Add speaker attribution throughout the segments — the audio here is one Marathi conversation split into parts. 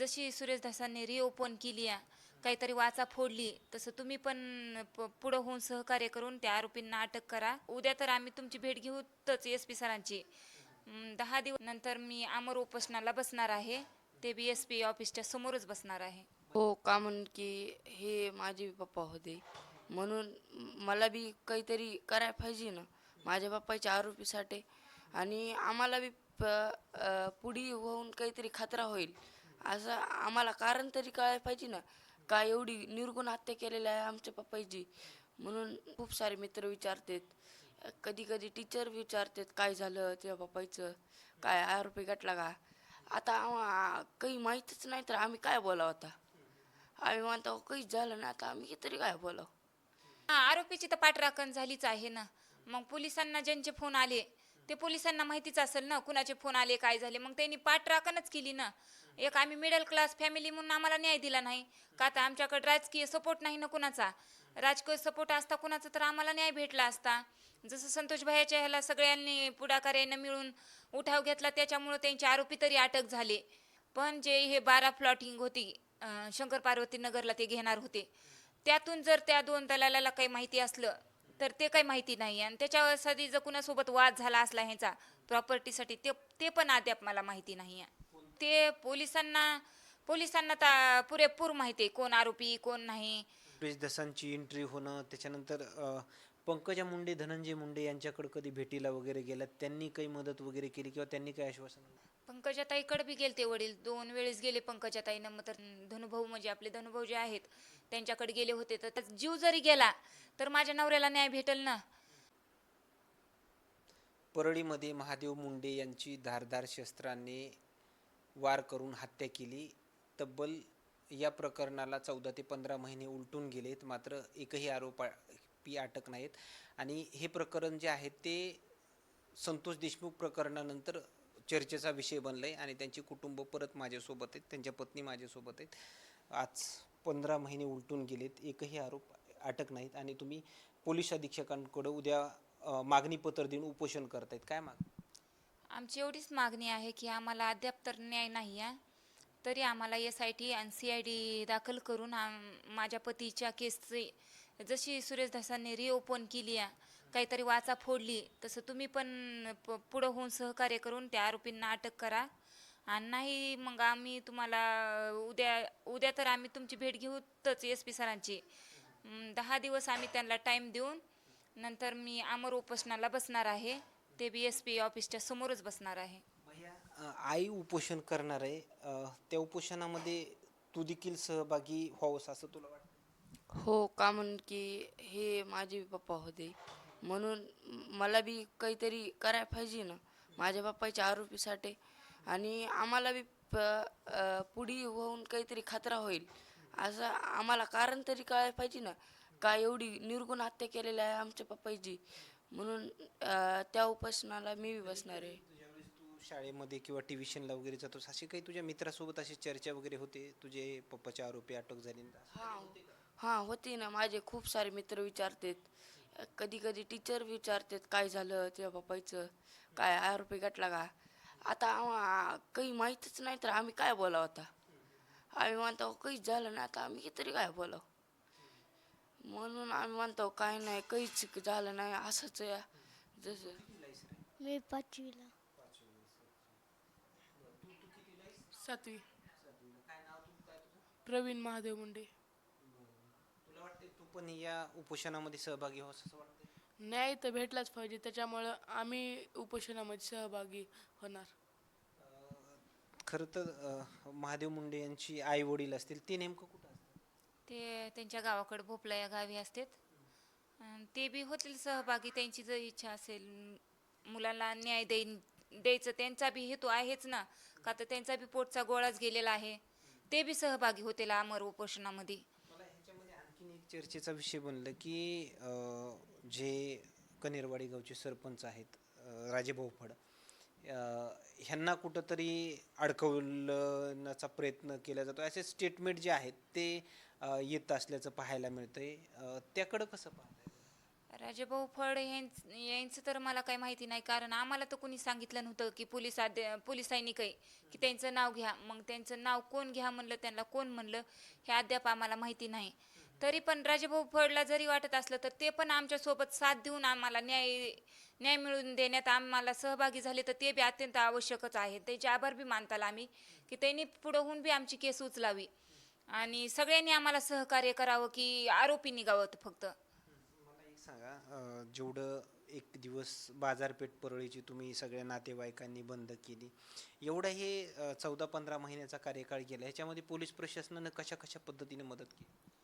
Speaker 1: जशी सुरेश धसांनी रिओपन केली काहीतरी वाचा फोडली तसं तुम्ही पण प- पुढं होऊन सहकार्य करून त्या आरोपींना अटक करा. उद्या तर आम्ही तुमची भेट घेऊतच एस पी सरांची. दहा दिवस नंतर मी अमर उपोषणाला बसणार आहे ते बी एस पी ऑफिसच्या समोरच बसणार आहे.
Speaker 2: हो का म्हणून की हे माझे पप्पा होते. म्हणून मला बी काहीतरी करायला पाहिजे ना माझ्या बाप्पाच्या आरोपीसाठी. आणि आम्हाला बी प पुढे होऊन काहीतरी खतरा होईल. असं आम्हाला कारण तरी कळायला पाहिजे ना. का एवढी निर्गुण हत्या केलेली आहे आमच्या पप्पाची म्हणून खूप सारे मित्र विचारतात. कधी कधी टीचर विचारतात काय झालं त्या पप्पाचं काय आरोपी गटला का? आता आम्हा- काही माहीतच नाही तर आम्ही काय बोलावं आता? आम्ही म्हणतो काही झालं ना आता आम्ही तरी काय बोलावं?
Speaker 1: आरोपीची तर पाठराखण झालीच आहे ना. मग पोलिसांना ज्यांचे फोन आले ते पोलिसांना माहितीच असेल ना कुणाचे फोन आले काय झाले मग त्यांनी पाठराखणच केली ना. एक आम्ही मिडल क्लास फॅमिली म्हणून आम्हाला न्याय दिला नाही. का आता आमच्याकडे राजकीय सपोर्ट नाही ना कुणाचा? राजकीय सपोर्ट असता कुणाचा तर आम्हाला न्याय भेटला असता. जसं संतोष भायाच्या ह्याला सगळ्यांनी पुढाकार्यानं मिळून उठाव घेतला त्याच्यामुळं त्यांचे आरोपी तरी अटक झाले. पण जे हे बारा प्लॉटिंग होती शंकर पार्वती नगरला ते घेणार होते. त्यातून जर त्या दोन दलालाला काही माहिती असलं तर ते काही माहिती नाही. आणि त्याच्यासाठी जर कुणासोबत वाद झाला असला ह्याचा प्रॉपर्टीसाठी ते ते पण अद्याप मला माहिती नाही आहे. ते पोलिसांना पोलिसांना तर पुरेपूर माहिती आहे. कोण आरोपी कोण नाही.
Speaker 3: सुरेश दसांची एंट्री होणं त्याच्यानंतर पंकजा मुंडे धनंजय मुंडे यांच्याकडे कधी भेटीला वगैरे गेल्या त्यांनी काही मदत वगैरे केली किंवा त्यांनी काही आश्वासन
Speaker 1: पंकजाताईकडे बी गेलते वडील. दोन वेळेस गेले पंकजाताईनं मग तर धनुभाऊ म्हणजे आपले धनुभाऊ जे आहेत त्यांच्याकडे गेले होते. तर त्यात जीव जरी गेला तर माझ्या नवऱ्याला न्याय भेटेल ना?
Speaker 3: परळीमध्ये महादेव मुंडे यांची धारदार शस्त्राने वार करून हत्या केली. तब्बल या प्रकरणाला चौदा ते पंधरा महिने उलटून गेलेत मात्र एकही आरोपी अटक नाहीत. आणि हे प्रकरण जे आहे ते संतोष देशमुख प्रकरणानंतर चर्चेचा विषय बनलाय आणि त्यांची कुटुंब परत माझ्यासोबत आहेत त्यांच्या पत्नी माझ्यासोबत आहेत. आज पंधरा महिने उलटून गेलेत एकही आरोप अटक नाहीत आणि तुम्ही पोलीस अधीक्षकांकडं उद्या मागणीपत्र देऊन उपोषण करतायत. काय माग
Speaker 1: आमची एवढीच मागणी आहे की आम्हाला अद्याप तर न्याय नाही आहे. तरी आम्हाला एस आय टी आणि सी आय डी दाखल करून आम- माझ्या पतीच्या केसची जशी सुरेश दासांनी रिओपन केली आहे काहीतरी वाचा फोडली तसं तुम्ही पण प- पुढं होऊन सहकार्य करून त्या आरोपींना अटक करा. आणि नाही मग आम्ही तुम्हाला उद्या उद्या तर आम्ही तुमची भेट घेऊतच एस पी सरांची. दहा दिवस आम्ही त्यांना टाईम देऊन नंतर मी अमर उपोषणाला बसणार आहे. ते बी एस पी ऑफिसच्या समोरच बसणार आहे.
Speaker 3: आई उपोषण करणार आहे. त्या उपोषणामध्ये तू देखील सहभागी व्हावंस असं तुला वाटतं?
Speaker 2: हो का म्हणून की हे माझे पप्पा होते. म्हणून मला बी काहीतरी करायला पाहिजे ना. माझ्या बाप्पाच्या आरोपीसाठी. आणि आम्हाला बी प पुढे होऊन काहीतरी खतरा होईल. असं आम्हाला कारण तरी कळायला पाहिजे ना. का एवढी निर्गुण हत्या केलेली आहे आमच्या पप्पाची म्हणून त्या उपोषणाला मी बी बसणार आहे.
Speaker 3: तू शाळेमध्ये किंवा ट्युशनला वगैरे जातोस अशी काही तुझ्या मित्रासोबत अशी चर्चा वगैरे होते? तुझे पप्पाचे आरोपी अटक झाली
Speaker 2: हां. हां होते ना. माझे खूप सारे मित्र विचारतात. कधी कधी टीचर विचारतात काय झालं तुझ्या पप्पाचं? काय आरोपी गटला का? आता आम्हा काही माहीतच नाही तर आम्ही काय बोलावं आता? आम्ही म्हणतो काहीच झालं ना आता आम्ही तरी काय बोलावं? म्हणून आम्ही म्हणतो काय नाही काहीच झालं नाही असंच आहे. जसं.
Speaker 4: मी पाचवीला.
Speaker 5: सातवी. प्रवीण महादेव मुंडे.
Speaker 3: तुला वाटते तू पण या उपोषणामध्ये सहभागी होस असं वाटतं
Speaker 5: न्याय तर भेटलाच पाहिजे त्याच्यामुळं आम्ही उपोषणामध्ये सहभागी होणार.
Speaker 3: खरं तर अ, महादेव मुंडे यांची आई वडील असतील ते नेमकं कुठं असतात
Speaker 1: ते त्यांच्या गावाकडे भोपळा या गावी असतात. अन् ते बी होतील सहभागी त्यांची जर इच्छा असेल मुलाला न्याय देईन द्यायचं त्यांचा बी हेतू आहेच ना. का तर त्यांचा बी पोटचा गोळाच गेलेला आहे. ते बी सहभागी होतील अमर उपोषणामध्ये
Speaker 3: मला ह्याच्यामध्ये आणखीन एक चर्चेचा विषय बनलं की जे कनेरवाडी गावचे सरपंच आहेत राजेभाऊ फड ह्यांना कुठंतरी अडकवण्याचा प्रयत्न केला जातो. असे स्टेटमेंट जे आहेत ते येत असल्याचं पाहायला मिळतंय. आहे त्याकडं कसं पाहतं
Speaker 1: राजेभाऊ फड यांचं यांचं तर मला काही माहिती नाही. कारण आम्हाला तर कोणी सांगितलं नव्हतं की पोलीस आद्य पोलिसांनी काही की त्यांचं नाव घ्या. मग त्यांचं नाव कोण घ्या म्हणलं त्यांना कोण म्हणलं हे अद्याप आम्हाला माहिती नाही. तरी पण राजेभाऊ फडला जरी वाटत असलं तर ते पण आमच्यासोबत साथ देऊन आम्हाला न्याय न्याय मिळवून देण्यात आम्हाला सहभागी झाले तर ते बी अत्यंत आवश्यकच आहे. त्याचे आभार बी मानताल आम्ही की त्यांनी पुढं होऊन बी आमची केस उचलावी. आणि सगळ्यांनी आम्हाला सहकार्य करावं की आरोपी निघावं फक्त.
Speaker 3: मला एक सांगा जेवढं एक दिवस बाजारपेठ परळीची तुम्ही सगळ्या नातेवाईकांनी बंद केली एवढं हे चौदा पंधरा महिन्याचा कार्यकाळ गेला ह्याच्यामध्ये पोलीस प्रशासनानं कशा कशा पद्धतीने मदत केली?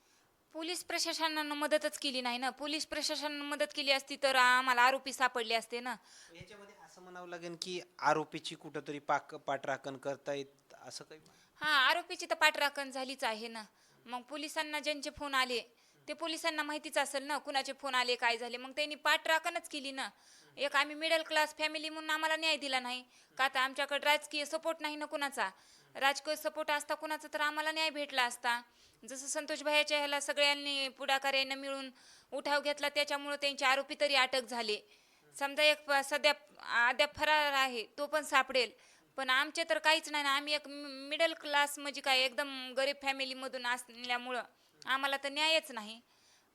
Speaker 1: पोलीस प्रशासनानं मदतच केली नाही ना. पोलीस प्रशासनानं मदत केली असती तर आम्हाला आरोपी सापडले असते ना.
Speaker 3: याच्यामध्ये असं म्हणावं लागेल की आरोपीची कुठंतरी पाक पाठराखण करतायत असं काही
Speaker 1: हा आरोपीची तर पाठराखण झालीच आहे ना. मग पोलिसांना ज्यांचे फोन आले ते पोलिसांना माहितीच असेल ना कुणाचे फोन आले काय झाले. मग त्यांनी पाठराखणच केली ना. एक आम्ही मिडल क्लास फॅमिली म्हणून आम्हाला न्याय दिला नाही. का तर आमच्याकडे राजकीय सपोर्ट नाही ना कुणाचा. राजकीय सपोर्ट असता कुणाचा तर आम्हाला न्याय भेटला असता. जसं संतोष भायाच्या ह्याला सगळ्यांनी पुढाकार्यानं मिळून उठाव घेतला त्याच्यामुळं त्यांचे आरोपी तरी अटक झाले. समजा एक सध्या अद्याप फरार आहे तो पण सापडेल. पण आमचे तर काहीच नाही ना आम्ही एक मिडल क्लास म्हणजे काय एकदम गरीब फॅमिलीमधून असल्यामुळं आम्हाला तर न्यायच नाही.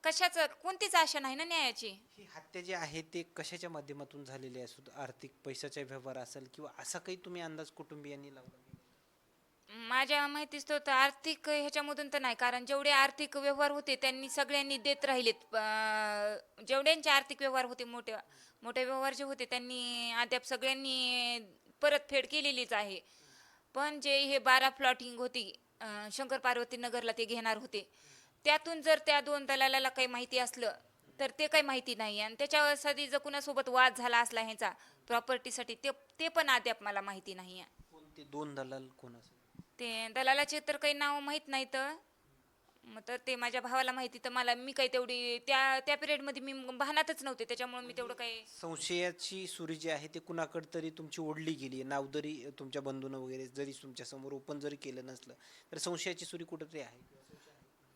Speaker 1: कशाचं कोणतीच आशा नाही ना न्यायाची.
Speaker 3: ही हत्या जे आहे ते कशाच्या माध्यमातून झालेली असू आर्थिक पैशाचा व्यवहार असेल किंवा असा काही तुम्ही अंदाज कुटुंबियांनी लावला?
Speaker 1: माझ्या माहितीच तो तर आर्थिक ह्याच्यामधून तर नाही. कारण जेवढे आर्थिक व्यवहार होते त्यांनी सगळ्यांनी देत राहिलेत. अं, जेवढ्यांचे आर्थिक व्यवहार होते मोठे मोठे व्यवहार जे होते त्यांनी अद्याप सगळ्यांनी परतफेड केलेलीच आहे. पण जे हे बारा प्लॉटिंग होती अं, शंकर पार्वती नगरला ते घेणार होते. त्यातून जर त्या दोन दलालाला काही माहिती असलं तर ते काही माहिती नाही. आणि त्याच्यासाठी जर कुणासोबत वाद झाला असला ह्याचा प्रॉपर्टीसाठी ते ते पण अद्याप मला माहिती नाही आहे
Speaker 3: कोणते दोन दलाल कोण असेल?
Speaker 1: ते दलालाचे तर काही नाव माहीत नाही तर मग तर ते माझ्या भावाला माहिती तर मला मी काही तेवढी त्या त्या पिरियडमध्ये मी भानातच नव्हते त्याच्यामुळे मी तेवढं काही
Speaker 3: संशयाची सुरी जी आहे ते कुणाकडे तरी तुमची ओढली गेली नाव जरी तुमच्या बंधून वगैरे जरी तुमच्यासमोर ओपन जरी केलं नसलं तर संशयाची सुरी कुठेतरी आहे?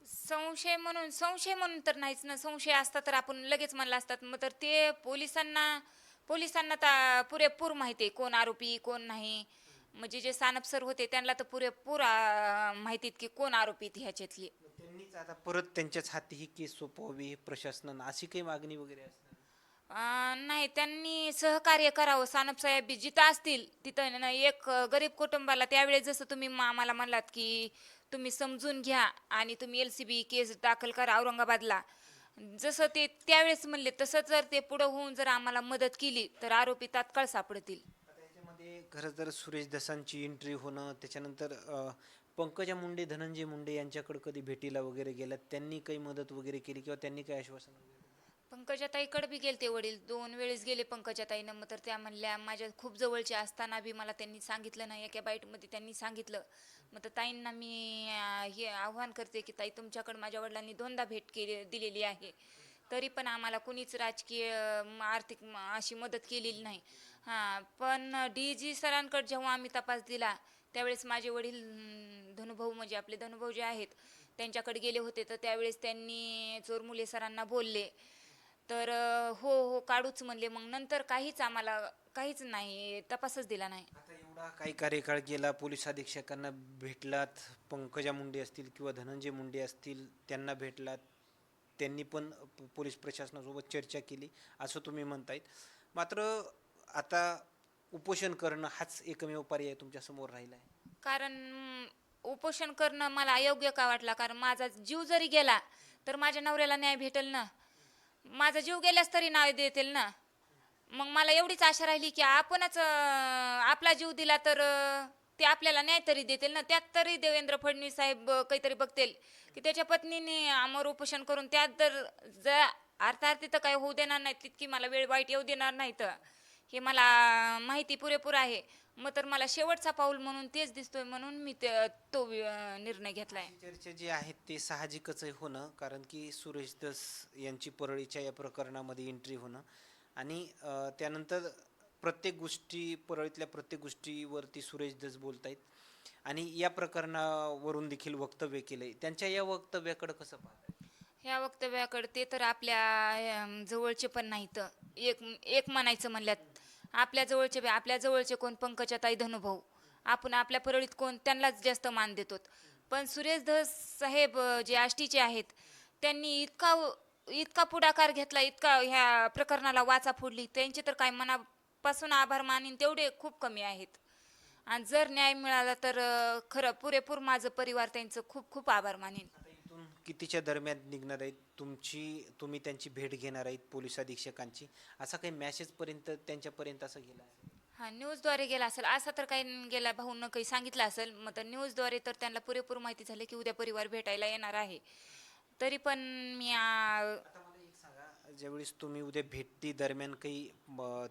Speaker 1: संशय म्हणून संशय म्हणून तर नाहीच ना. संशय असता तर आपण लगेच म्हणलं असतात. मग तर ते पोलिसांना पोलिसांना तर पुरेपूर माहिती आहे कोण आरोपी कोण नाही. म्हणजे जे सानप सर होते त्यांना तर पुरेपूर अं, माहिती आहेत की कोण आरोपी आहेत ह्याच्यातली.
Speaker 3: त्यांनीच आता परत त्यांच्याच हाती ही केस सोपवावी प्रशासनानं अशी काही मागणी वगैरे असणार?
Speaker 1: अं, नाही त्यांनी सहकार्य करावं. सानप साहेब बी जिथं असतील तिथं ना एक अं, गरीब कुटुंबाला त्यावेळेस जसं तुम्ही मा- आम्हाला म्हणलात की तुम्ही समजून घ्या आणि तुम्ही एल सी बी केस दाखल करा औरंगाबादला. जसं ते त्यावेळेस म्हणले तसं जर ते पुढं होऊन जर आम्हाला मदत केली तर आरोपी तात्काळ सापडतील.
Speaker 3: आता खरं तर सुरेश दसांची एंट्री होणं त्याच्यानंतर पंकजा मुंडे धनंजय मुंडे यांच्याकडे कधी भेटीला वगैरे गेल्यात त्यांनी काही मदत वगैरे केली किंवा त्यांनी काही आश्वासन वगैरे
Speaker 1: पंकजाताईकडे बी गेले ते वडील. दोन वेळेस गेले पंकजाताईनं मग तर त्या म्हणल्या माझ्या खूप जवळच्या असताना बी मला त्यांनी सांगितलं नाही एका बाईटमध्ये त्यांनी सांगितलं. मग तर ताईंना मी अं, हे आव्हान करते की ताई तुमच्याकडे माझ्या वडिलांनी दोनदा भेट केली दिलेली आहे. तरी पण आम्हाला कुणीच राजकीय अं, आर्थिक म- अशी मदत केलेली नाही. हां पण डी जी सरांकडे जेव्हा आम्ही तपास दिला त्यावेळेस माझे वडील धनुभाऊ म्हणजे आपले धनुभाऊ जे आहेत त्यांच्याकडे गेले होते तर त्यावेळेस त्यांनी चोरमुले सरांना बोलले. तर हो हो काढूच म्हणले. मग नंतर काहीच आम्हाला काहीच नाही तपासच दिला नाही.
Speaker 3: आता एवढा काही कार्यकाळ गेला पोलीस अधीक्षकांना भेटलात पंकजा मुंडे असतील किंवा धनंजय मुंडे असतील त्यांना भेटलात. त्यांनी पण पोलीस प्रशासनासोबत चर्चा केली असं तुम्ही म्हणतायत. मात्र आता उपोषण करणं हाच एकमेव पर्याय तुमच्यासमोर राहिला आहे
Speaker 1: कारण उपोषण करणं मला अयोग्य का वाटला? कारण माझा जीव जरी गेला तर माझ्या नवऱ्याला न्याय भेटेल ना? माझा जीव गेल्यास तरी न्याय देतील ना? मग मला एवढीच आशा राहिली की आपणच अं, आपला जीव दिला तर अं, ते आपल्याला न्याय तरी देतील ना? त्यात तरी देवेंद्र फडणवीस साहेब अं, काहीतरी बघतील. की त्याच्या पत्नीने अमर उपोषण करून त्यात तर ज अर्थार्थी तर काही होऊ देणार नाही तितकी मला वेळ वाईट येऊ देणार नाही तर. हे मला माहिती पुरेपूर आहे. मग तर मला शेवटचा पाऊल म्हणून तेच दिसतोय म्हणून मी ते- तो अं, निर्णय घेतलाय.
Speaker 3: चर्चा जी आहेत ते साहजिकच आहे होणं कारण की सुरेश दस यांची परळीच्या या प्रकरणामध्ये एंट्री होणं आणि त्यानंतर प्रत्येक गोष्टी परळीतल्या प्रत्येक गोष्टीवरती सुरेश दस आहेत आणि या प्रकरणावरून देखील वक्तव्य केलंय. त्यांच्या या वक्तव्याकडे कसं पाहताय
Speaker 1: ह्या वक्तव्याकडे ते तर आपल्या अं, जवळचे पण नाहीत. एक एक म्हणायचं म्हणल्यात आपल्या जवळचे बी- आपल्या जवळचे कोण? पंकजाताई धनुभाऊ. आपण आपल्या परळीत कोण? त्यांनाच जास्त मान देतो. पण सुरेश धस साहेब अं, जे आष्टीचे आहेत त्यांनी इतका इतका पुढाकार घेतला इतका ह्या प्रकरणाला वाचा फोडली. त्यांचे तर काय मनापासून आभार मानीन तेवढे खूप कमी आहेत. आणि जर न्याय मिळाला तर अं, खरं पुरेपूर माझं परिवार त्यांचं खूप खूप आभार मानेन.
Speaker 3: इथून कितीच्या दरम्यान निघणार आहेत? तुमची तुम्ही त्यांची भेट घेणार आहेत पोलीस अधीक्षकांची? असा काही मॅसेज पर्यंत त्यांच्यापर्यंत असं गेला आहे?
Speaker 1: हा न्यूजद्वारे गेला असेल. असा तर काही गेला भाऊनं काही सांगितलं असेल. मग तर न्यूजद्वारे तर त्यांना पुरेपूर माहिती झाली की उद्या परिवार भेटायला येणार आहे. तरी पण मी आ,
Speaker 3: आता ज्यावेळेस तुम्ही उद्या भेटी दरम्यान काही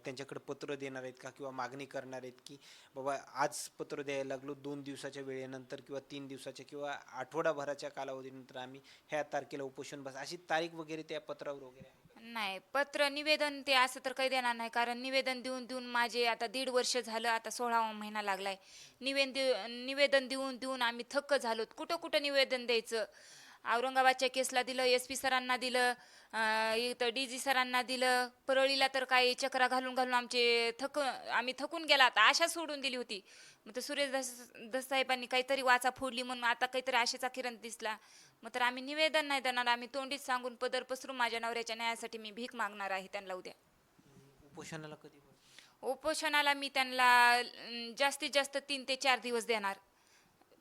Speaker 3: त्यांच्याकडे पत्र देणार आहेत का किंवा मागणी करणार आहेत की बाबा आज पत्र द्यायला लागलो दोन दिवसाच्या वेळेनंतर किंवा तीन दिवसाच्या किंवा आठवडाभराच्या कालावधीनंतर आम्ही ह्या तारखेला उपोषण बस अशी तारीख वगैरे त्या पत्रावर वगैरे आहे?
Speaker 1: नाही पत्र निवेदन ते असं तर काही देणार नाही कारण निवेदन देऊन देऊन माझे आता दीड वर्ष झालं आता सोळावा महिना लागलाय. निवेदन निवेदन देऊन देऊन आम्ही थक्क झालो कुठं कुठं निवेदन द्यायचं? औरंगाबादच्या केसला दिलं एस पी सरांना दिलं इथं डी जी सरांना दिलं परळीला तर काही चक्रा घालून घालून आमचे थक आम्ही थकून गेला आता आशा सोडून दिली होती. मग तर सुरेश दस दस साहेबांनी काहीतरी वाचा फोडली म्हणून आता काहीतरी आशेचा किरण दिसला. मग तर आम्ही निवेदन नाही देणार आम्ही तोंडीच सांगून पदर पसरून माझ्या नवऱ्याच्या न्यायासाठी मी भीक मागणार आहे त्यांना उद्या.
Speaker 3: उपोषणाला कधी?
Speaker 1: उपोषणाला मी त्यांना जास्तीत जास्त तीन ते चार दिवस देणार.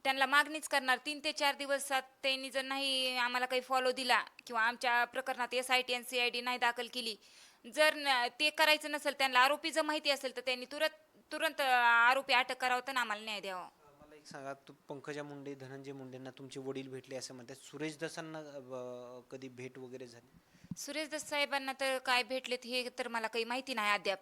Speaker 1: त्यांना मागणीच करणार. तीन ते चार दिवसात त्यांनी जर नाही आम्हाला काही फॉलो दिला किंवा आमच्या प्रकरणात S I T and C I D नाही दाखल केली जर ते करायचं नसेल त्यांना आरोपी जर माहिती असेल तर त्यांनी तुरंत तुरंत आरोपी अटक करावं तर आम्हाला न्याय द्यावा.
Speaker 3: मला एक सांगा तू पंकजा मुंडे धनंजय मुंडेंना तुमचे वडील भेटले असं म्हणतात. सुरेश दसांना कधी भेट वगैरे झाली?
Speaker 1: सुरेश दस साहेबांना तर काय भेटलेत हे तर मला काही माहिती नाही अद्याप.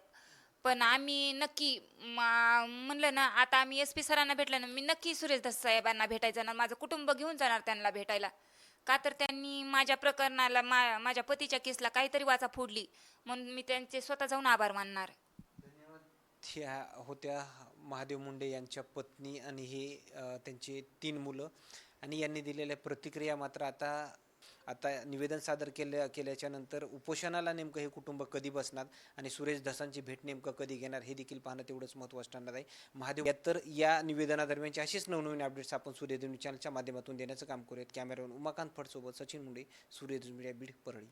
Speaker 1: पण आम्ही नक्की मा- म्हणलं ना आता आम्ही एस पी सरांना भेटलं ना मी नक्की सुरेश दस साहेबांना भेटायचं जाणार माझं कुटुंब घेऊन जाणार त्यांना भेटायला. का तर त्यांनी माझ्या प्रकरणाला मा माझ्या पतीच्या केसला काहीतरी वाचा फोडली म्हणून मी त्यांचे स्वतः जाऊन आभार मानणार.
Speaker 3: ह्या होत्या महादेव मुंडे यांच्या पत्नी आणि हे अ, त्यांचे तीन मुलं. आणि यांनी दिलेल्या प्रतिक्रिया मात्र आता आता निवेदन सादर केल्या केल्याच्यानंतर उपोषणाला नेमकं हे कुटुंब कधी बसणार आणि सुरेश धसांची भेट नेमकं कधी घेणार हे देखील पाहणं तेवढंच महत्त्वाचं ठरणार आहे. महादेव यात तर या निवेदनादरम्यानचे असेच नवनवीन अपडेट्स आपण सूर्यदेवी चॅनलच्या माध्यमातून देण्याचं काम करूयात. कॅमेरावर उमाकांत फडसोबत सचिन मुंडे सूर्यदेव मीडिया बीड परळी.